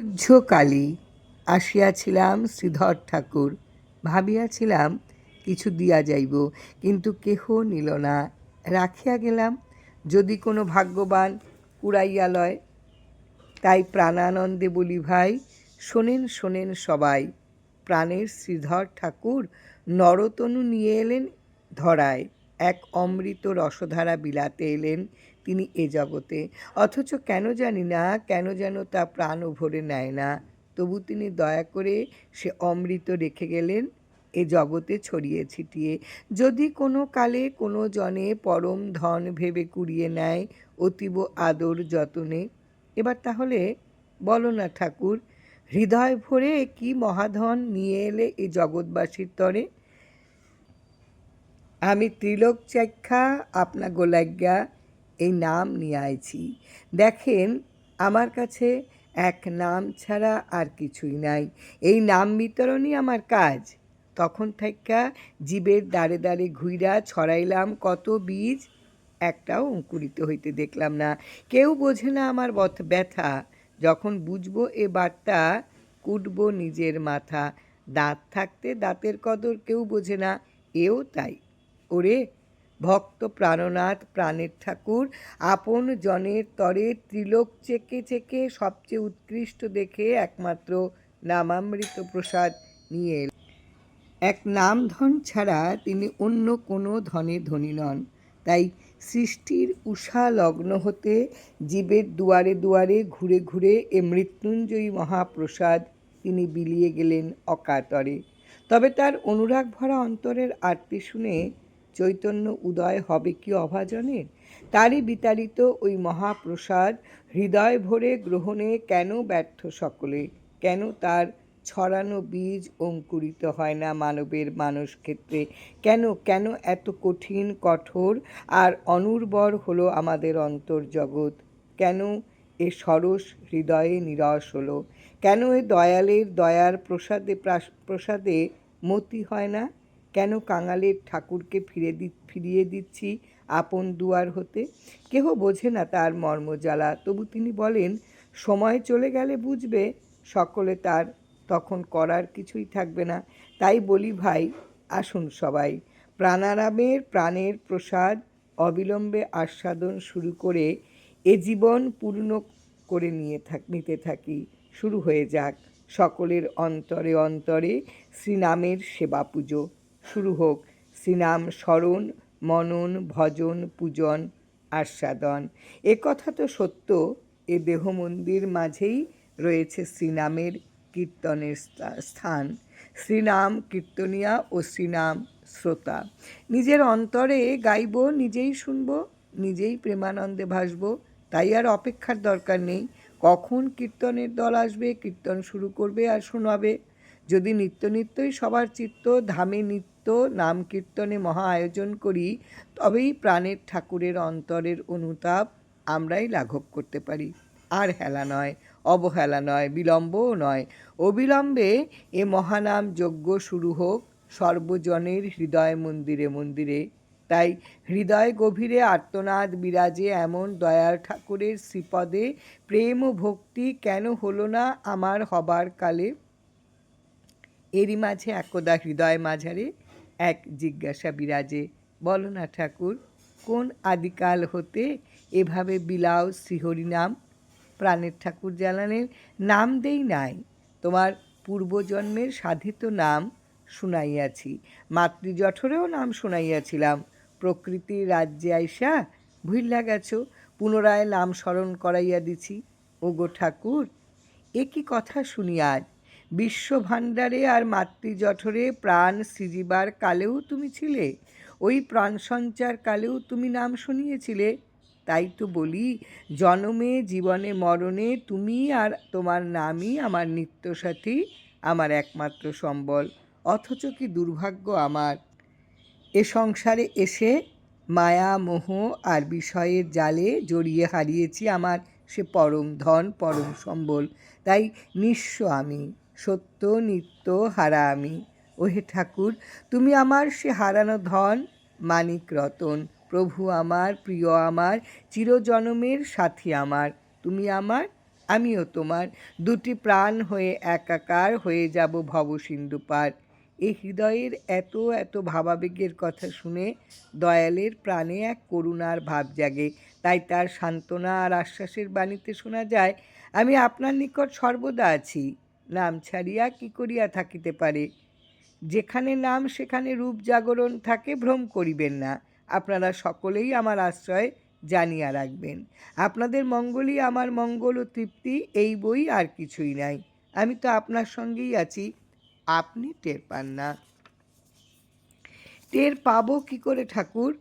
পূজ্যকালী আসিয়াছিলাম শ্রীধর ঠাকুর, ভাবিয়াছিলাম কিছু দিয়া যাইব, কিন্তু কেহ নিল না। রাখিয়া গেলাম, যদি কোনো ভাগ্যবান কুড়াইয়া লয়। তাই প্রাণানন্দে বলি, ভাই, শোনেন শোনেন সবাই, প্রাণের শ্রীধর ঠাকুর নরতনু নিয়ে এলেন ধরায়। এক অমৃত রসধারা বিলাতে এলেন তিনি এ জগতে। অথচ কেন জানি না, কেন যেন তা প্রাণ ভরে নেয় না। তবু তিনি দয়া করে সে অমৃত রেখে গেলেন, এ জগতে ছড়িয়ে ছিটিয়ে। যদি কোনো কালে কোনো জনে পরম ধন ভেবে কুড়িয়ে নেয়, অতীব আদর যতনে। এবার তাহলে বলো না ঠাকুর, হৃদয় ভরে কি মহাধন নিয়ে এলে এ জগৎবাসীর তরে? আমি ত্রিলোক চাক্ষা আপনা গোলাজ্ঞা এই নাম নিয়ে আইছি। দেখেন, আমার কাছে এক নাম ছাড়া আর কিছুই নাই। এই নাম বিতরণই আমার কাজ। তখন থাইকা জীবের দ্বারে দ্বারে ঘুইরা ছড়াইলাম কত বীজ, একটাও অঙ্কুরিত হইতে দেখলাম না। কেউ বোঝে না আমার বথ- ব্যথা। যখন বুঝব এ বার্তা, কুটব নিজের মাথা। দাঁত থাকতে দাঁতের কদর কেউ বোঝে না, এও তাই। ওরে ভক্ত প্রাণনাথ, প্রাণের ঠাকুর, আপন জনের তরে ত্রিলোক চেকে চেকে সবচেয়ে উৎকৃষ্ট দেখে একমাত্র নামামৃত প্রসাদ নিয়ে এলেন। এক নাম ধন ছাড়া তিনি অন্য কোনো ধনে ধনী নন তাই সৃষ্টির উষা লগ্ন হতে জীবের দুয়ারে দুয়ারে ঘুরে ঘুরে এ মৃত্যুঞ্জয়ী মহাপ্রসাদ তিনি বিলিয়ে গেলেন অকাতরে তবে তার অনুরাগ ভরা অন্তরের আরতি শুনে চৈতন্য উদয় হবে কি অভাজনের? তারই বিতাড়িত ওই মহাপ্রসাদ হৃদয় ভরে গ্রহণে কেন ব্যর্থ সকলে? কেন তার ছড়ানো বীজ অঙ্কুরিত হয় না মানবের মানস ক্ষেত্রে কেন কেন এত কঠিন, কঠোর আর অনুর্বর হলো আমাদের অন্তর্জগৎ? কেন এ সরস হৃদয়ে নিরস হলো? কেন এ দয়ালের দয়ার প্রসাদে প্রাস- প্রসাদে মতি হয় না? কেন কাঙালের ঠাকুরকে ফিরে দি, ফিরিয়ে দিচ্ছি আপন দুয়ার হতে? কেহ বোঝে না তার মর্মজ্বালা তবু তিনি বলেন, সময় চলে গেলে বুঝবে, সকলে তার তখন করার কিছুই থাকবে না। তাই বলি ভাই, আসুন সবাই। প্রাণারামের প্রাণের প্রসাদ অবিলম্বে আস্বাদন শুরু করে এ জীবন পূর্ণ করে নিয়ে থাক, নিতে থাকি। শুরু হয়ে যাক সকলের অন্তরে অন্তরে শ্রীনামের সেবা পুজো। শুরু হোক। শ্রীনাম স্মরণ, মনন, ভজন, পূজন, আস্বাদন। এ কথা তো সত্য, এ দেহ মন্দির মাঝেই রয়েছে শ্রীনামের কীর্তনের স্থান। শ্রীনাম কীর্তনিয়া ও শ্রীনাম শ্রোতা। নিজের অন্তরে গাইব, নিজেই শুনব, নিজেই প্রেমানন্দে ভাসব, তাই আর অপেক্ষার দরকার নেই। কখন কীর্তনের দল আসবে, কীর্তন শুরু করবে আর শোনাবে? যদি নিত্য নিত্যই সবার চিত্ত ধামে নিত্য নাম কীর্তনে মহা আয়োজন করি, তবেই প্রাণের ঠাকুরের অন্তরের অনুতাপ আমরাই লাঘব করতে পারি। আর হেলা নয়, অবহেলা নয়, বিলম্বও নয়। অবিলম্বে এ মহানাম যজ্ঞ শুরু হোক, সর্বজনের হৃদয় মন্দিরে মন্দিরে। তাই হৃদয় গভীরে আর্তনাদ বিরাজে এমন দয়াল ঠাকুরের শ্রীপদে প্রেম ও ভক্তি কেন হলো না আমার হবার কালে? এরই মাঝে একদা হৃদয় মাঝারে এক জিজ্ঞাসা বিরাজে, বলো না ঠাকুর, কোন আদিকাল হতে এভাবে বিলাও শ্রীহরি নাম? প্রাণের ঠাকুর জানালেন, নাম দেই নাই। তোমার পূর্বজন্মের সাধিত নাম শুনাইয়াছি। মাতৃজঠরেও নাম শুনাইয়াছিলাম। প্রকৃতির রাজ্যে আইসা ভুইলা গেছো, পুনরায় নাম স্মরণ করাইয়া দিছি। ওগো ঠাকুর, এ কি কথা শুনি আজ? বিশ্বভাণ্ডারে আর মাতৃজঠরে প্রাণ সৃজিবার কালেও তুমি ছিলে। ওই প্রাণ সঞ্চার কালেও তুমি নাম শুনিয়েছিলে। তাই তো বলি, জনমে, জীবনে, মরণে তুমি আর তোমার নামই আমার নিত্যসাথী, আমার একমাত্র সম্বল। অথচ কি দুর্ভাগ্য আমার। এ সংসারে এসে মায়া, মোহ আর বিষয়ের জালে জড়িয়ে হারিয়েছি আমার সে পরম ধন, পরম সম্বল। তাই নিঃস্ব আমি। সত্য, নিত্য হারা আমি ওহে ঠাকুর, তুমি আমার সে হারানো ধন, মানিক রতন, প্রভু আমার, প্রিয় আমার, চিরজনমের সাথী আমার। তুমি আমার, আমিও তোমার। দুটি প্রাণ হয়ে একাকার হয়ে যাব ভবসিন্ধু পার। এ হৃদয়ের এত এত ভাবাবেগের কথা শুনে দয়ালের প্রাণে এক করুণার ভাব জাগে। তাই তার সান্ত্বনা আর আশ্বাসের বাণীতে শোনা যায়, আমি আপনার নিকট সর্বদা আছি। নাম ছাড়িয়া কি করিয়া থাকিতে পারে? যেখানে নাম, সেখানে রূপ জাগরণ থাকে, ভ্রম করিবেন না। আপনারা সকলেই আমার আশ্রয় জানিয়া রাখবেন। আপনাদের মঙ্গলই আমার মঙ্গল ও তৃপ্তি, এই বই আর কিছুই নাই। আমি তো আপনার সঙ্গেই আছি। আপনি টের পান না। টের পাবো কি করে ঠাকুর?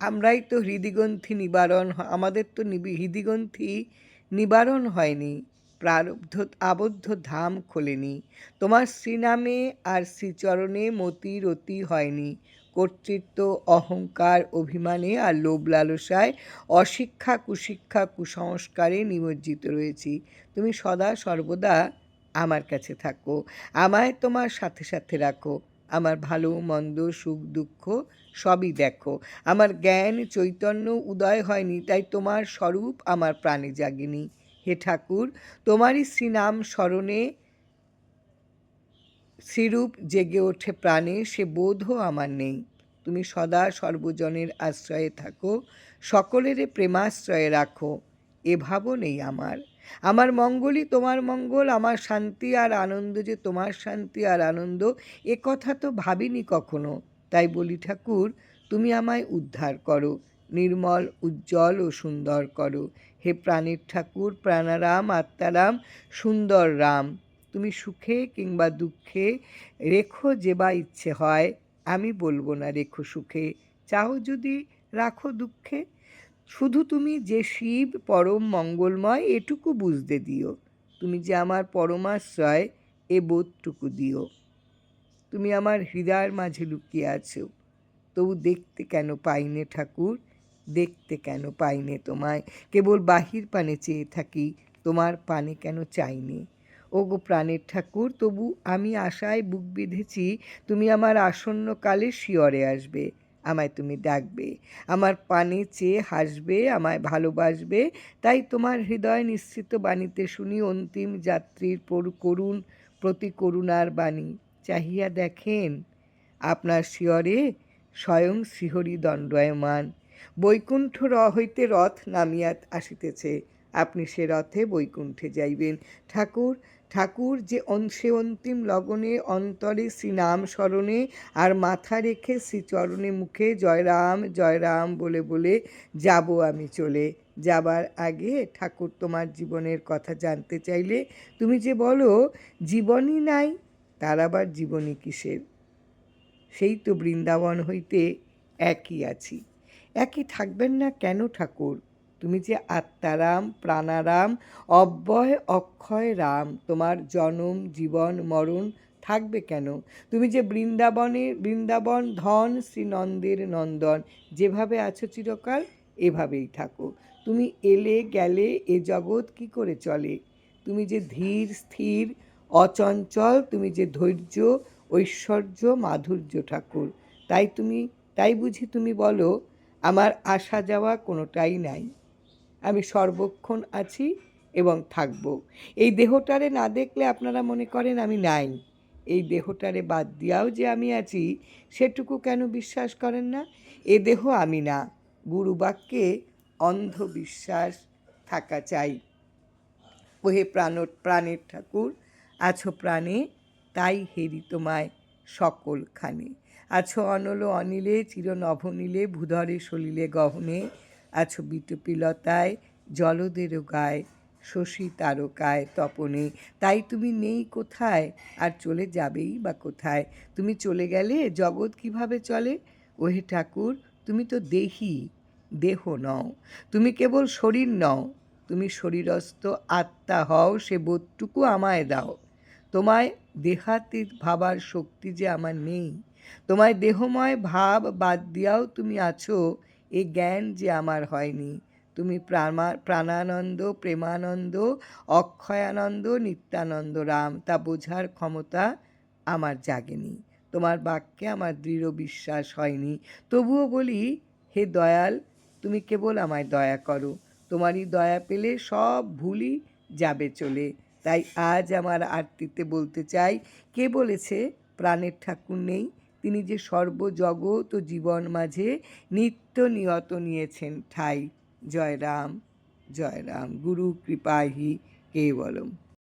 আমরাই তো হৃদিগ্রন্থি নিবারণ আমাদের তো নিবি- হৃদিগ্রন্থি নিবারণ হয়নি। প্রারব্ধ আবদ্ধ ধাম খোলেনি। তোমার শ্রীনামে আর শ্রীচরণে মতি রতি হয়নি। কর্তৃত্ব, অহংকার, অভিমানে আর লোভ লালসায় অশিক্ষা, কুশিক্ষা, কুসংস্কারে নিমজ্জিত রয়েছি। তুমি সদা সর্বদা আমার কাছে থাকো। আমায় তোমার সাথে সাথে রাখো। আমার ভালো, মন্দ, সুখ, দুঃখ সবই দেখো। আমার জ্ঞান, চৈতন্য, উদয় হয়নি, তাই তোমার স্বরূপ আমার প্রাণে জাগেনি। ঠাকুর, তোমারই শ্রীনাম স্মরণে শ্রীরূপ জেগে ওঠে প্রাণে, সে বোধও আমার নেই। তুমি সদা সর্বজনের আশ্রয়ে থাকো, সকলের প্রেমাশ্রয়ে রাখো, এ ভাবও নেই আমার। আমার মঙ্গলই তোমার মঙ্গল, আমার শান্তি আর আনন্দ যে তোমার শান্তি আর আনন্দ, এ কথা তো ভাবিনি কখনো। তাই বলি ঠাকুর, তুমি আমায় উদ্ধার করো, নির্মল, উজ্জ্বল ও সুন্দর করো হে প্রাণের ঠাকুর, প্রাণারাম, আত্মারাম, সুন্দর রাম। তুমি সুখে কিংবা দুঃখে রেখো যে বা ইচ্ছে হয়। আমি বলব না রেখো সুখে। চাও যদি রাখো দুঃখে। শুধু তুমি যে শিব পরম মঙ্গলময়, এটুকু বুঝতে দিও। তুমি যে আমার পরমাশ্রয়, এ বোধটুকু দিও। তুমি আমার হৃদয়ের মাঝে লুকিয়ে আছো। তবু দেখতে কেন পাইনে ঠাকুর? দেখতে কেন পাইনে তোমায়? কেবল বাহির পানে চেয়ে থাকি, তোমার পানে কেন চাইনে? ও গো প্রাণের ঠাকুর, তবু আমি আশায় বুক বেঁধেছি, তুমি আমার আসন্ন কালে শিয়রে আসবে, আমায় তুমি ডাকবে। আমার পানে চেয়ে হাসবে, আমায় ভালোবাসবে, তাই তোমার হৃদয় নিশ্চিত বাণীতে শুনি অন্তিম যাত্রীর করুণ, প্রতি করুণার বাণী। চাহিয়া দেখেন, আপনার শিয়রে স্বয়ং শ্রীহরি দণ্ডায়মান। বৈকুণ্ঠ র হইতে রথ নামিয়া আসিতেছে। আপনি সে রথে বৈকুণ্ঠে যাইবেন। ঠাকুর ঠাকুর যে অংশে অন্তিম লগনে অন্তরে শ্রীনাম স্মরণে আর মাথা রেখে শ্রীচরণে মুখে জয়রাম জয়রাম বলে বলে যাব আমি চলে। যাবার আগে ঠাকুর তোমার জীবনের কথা জানতে চাইলে তুমি যে বলো, জীবনই নাই, তার আবার জীবনী কিসের? সেই তো বৃন্দাবন হইতে একই আছি। একই থাকবেন না কেন ঠাকুর? তুমি যে আত্মারাম, প্রাণারাম, অব্যয়, অক্ষয় রাম, তোমার জনম, জীবন, মরণ থাকবে কেন? তুমি যে বৃন্দাবনে, বৃন্দাবন ধন, শ্রীনন্দের নন্দন, যেভাবে আছো চিরকাল, এভাবেই থাকো। তুমি এলে, গেলে, এ জগৎ কি করে চলে? তুমি যে ধীর, স্থির, অচঞ্চল, তুমি যে ধৈর্য, ঐশ্বর্য, মাধুর্য ঠাকুর। তাই তুমি, তাই বুঝি তুমি বলো আমার আসা যাওয়া কোনোটাই নাই। আমি সর্বক্ষণ আছি এবং থাকব। এই দেহটারে না দেখলে আপনারা মনে করেন আমি নাই। এই দেহটারে বাদ দিয়াও যে আমি আছি, সেটুকু কেন বিশ্বাস করেন না? এ দেহ আমি না। গুরুবাক্যে অন্ধবিশ্বাস থাকা চাই। ওহে প্রাণ, প্রাণের ঠাকুর, আছো প্রাণে, তাই হেরি তোমায় সকলখানে। আছো অনল অনিলে, চির নভনীলে ভূধরে সলিলে গহনে, আছো বিটপিলতায় জলদেরও গায়, শশী তারকায় তপনে। তাই তুমি নেই কোথায়? আর চলে যাবেই বা কোথায়? তুমি চলে গেলে জগৎ কীভাবে চলে? ওহে ঠাকুর, তুমি তো দেহি, দেহ নও। তুমি কেবল শরীর নও, তুমি শরীরস্থ আত্মা হও, সে বোধটুকু আমায় দাও। তোমায় দেহাতে ভাবার শক্তি যে আমার নেই তোমায় দেহময় ভাব বাদ দিয়াও তুমি আছো, এ জ্ঞান যে আমার হয়নি। তুমি প্রামা, প্রাণানন্দ, প্রেমানন্দ, অক্ষয়ানন্দ, নিত্যানন্দ রাম, তা বোঝার ক্ষমতা আমার জাগেনি। তোমার বাক্যে আমার দৃঢ় বিশ্বাস হয়নি। তবুও বলি, হে দয়াল, তুমি কেবল আমায় দয়া করো। তোমারই দয়া পেলে সব ভুলই যাবে চলে। তাই আজ আমার আরতিতে বলতে চাই, কে বলেছে প্রাণের ঠাকুর নেই? তিনি যে সর্বজগৎ ও জীবন মাঝে নিত্য নিয়ত নিয়েছেন, ঠাই। জয় রাম জয় রাম গুরু কৃপাহি কেবলম।